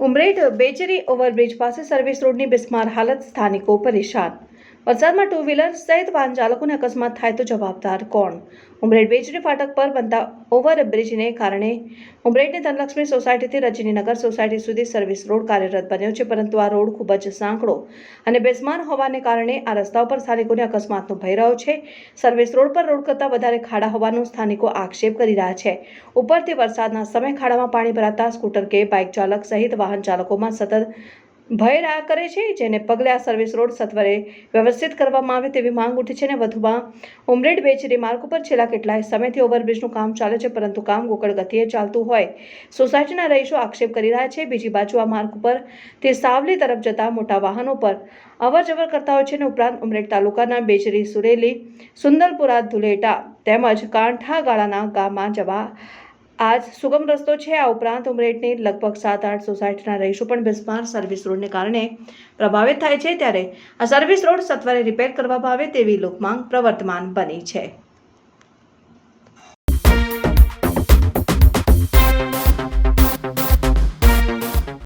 Umreth Bechari overbridge પાસે service રોડની બિસ્માર હાલત સ્થાનિકો પરેશાન. વરસાદમાં ટુ વ્હીલર સહિત વાહન ચાલકોને અકસ્માત થાય તો જવાબદાર કોણ? ઉમરેઠ બેચરી ફાટક પર બનતા ઓવરબ્રિજને કારણે ઉમરેઠની ધનલક્ષ્મી સોસાયટીથી રજનીનગર સોસાયટી સુધી સર્વિસ રોડ કાર્યરત બન્યો છે, પરંતુ આ રોડ ખૂબ જ સાંકડો અને બેસમાન હોવાને કારણે આ રસ્તા ઉપર સ્થાનિકોને અકસ્માતનો ભય રહ્યો છે. સર્વિસ રોડ પર રોડ કરતાં વધારે ખાડા હોવાનો સ્થાનિકો આક્ષેપ કરી રહ્યા છે. ઉપરથી વરસાદના સમય ખાડામાં પાણી ભરાતા સ્કૂટર કે બાઇક ચાલક સહિત વાહન ચાલકોમાં સતત ભય રહ્યા કરે છે, જેને પગલે આ સર્વિસ રોડ સત્વરે વ્યવસ્થિત કરવામાં આવે તેવી માંગ ઉઠી છે અને વધુમાં ઉમરેડ બેચરી માર્ગ ઉપર છેલ્લા કેટલાય સમયથી ઓવરબ્રિજનું કામ ચાલે છે, પરંતુ કામ ગોકળ ગતિએ ચાલતું હોય. સોસાયટીના રહીશો આક્ષેપ કરી રહ્યા છે, બીજી બાજુ આ માર્ગ ઉપર તે સાવલી તરફ જતા મોટા વાહનો પર અવર જવર કરતા હોય છે અને ઉપરાંત ઉમરેડ તાલુકાના બેચરી સુરેલી, સુંદરપુરા, ધુલેટા તેમજ કાંઠા ગાળાના ગામમાં જવા આજ સુગમ રસ્તો છે. આ ઉપરાંત ઉમરેઠની લગભગ સાત આઠ સોસાયટીના રહીશો પણ બિસ્માર સર્વિસ રોડને કારણે પ્રભાવિત થાય છે. ત્યારે આ સર્વિસ રોડ સત્વરે રિપેર કરવામાં આવે તેવી લોકમાંગ પ્રવર્તમાન બની છે.